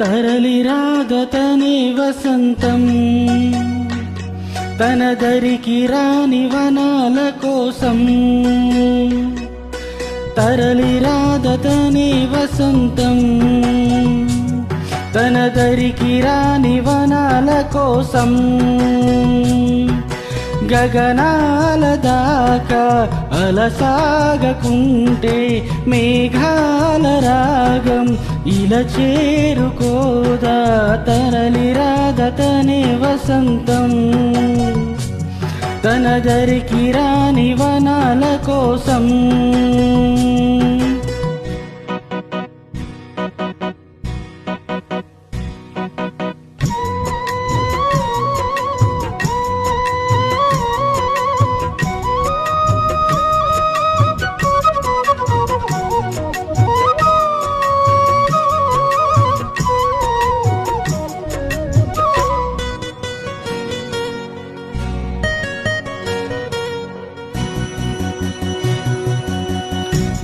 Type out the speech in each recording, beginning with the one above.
తరలి రాగతనే వసంతం. తన దరికి రాని వనాల కోసం. తరలి రాగతనే వసంతం. తన దరికి రాని వనాల కోసం. గగనాల దాకా అలసాగకుంటే మేఘాల రాగం ఇలా చేరుకోదా తరలి రాగతనే వసంతం. తన దరికి రాని వనాల కోసం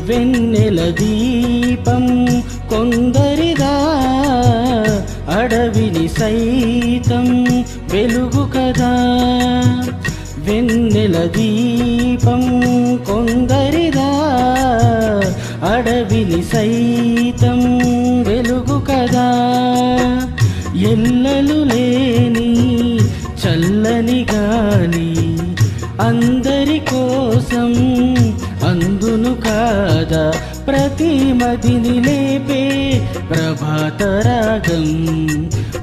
వెన్నెల దీపం కొందరిదా అడవిని సైతం వెలుగు కదా. వెన్నెల దీపం కొందరిదా అడవిని సైతం అందరి కోసం అందును కాదా ప్రతి మదిని లేపే ప్రభాత రాగం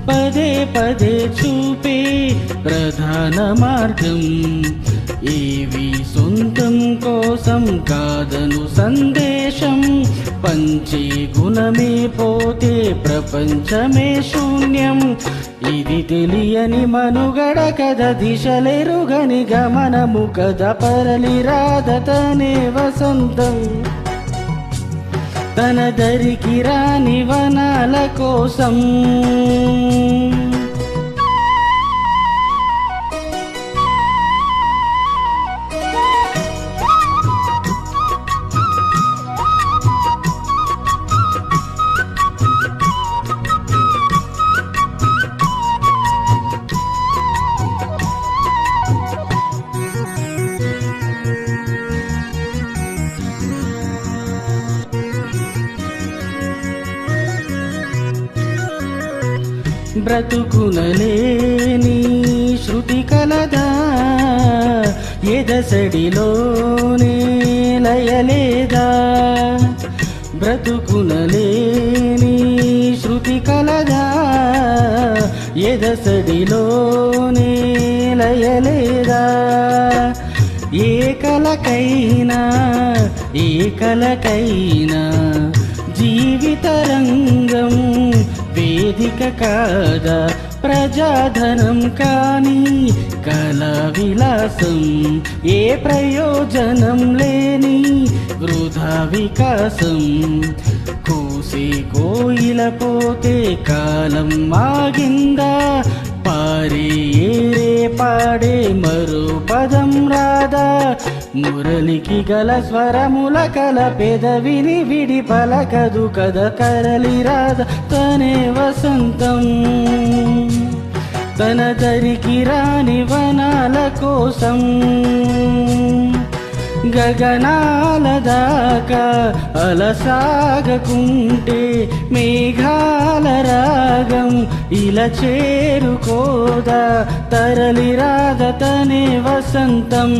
పదే పదే చూపే ప్రధాన మార్గం. ఏవి సొంతం కోసం కాదను సందేశం. పంచే గుణమే పోతే ప్రపంచమే శూన్యం. ఇది తెలియని మనుగడ కథ దిశలెరుగని గమనము కథ పరలి రాధతనే వసంతం. తన దరికి రాని వనాల కోసం బ్రతుకునలేని శృతి కలదా ఎదసడిలోనే లయలేదా? బ్రతుకునలేని శృతి కలదా ఎదసడిలోనే లయలేదా? ఏ కలకైనా ఏ కలకైనా కాదా? ప్రజాధనం కానీ కళా విలాసం ఏ ప్రయోజనం లేని వృధా వికాసం. కోసే కోయిల పోతే కాలం మాగిందా పారే ఏరే పాడే మరో పదం రాదా? మురళికి గల స్వరముల కల పెదవిని విడి పలకదు కద కరలి రాధ తనే వసంతం. తన దరికి రాని వనాల కోసం గగనాల దాకా అలసాగకుంటే మేఘాల రాగం ఇలా చేరుకోదా తరలి రాదతనే వసంతం.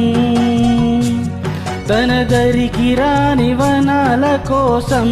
తన దరికి రాని వనాల కోసం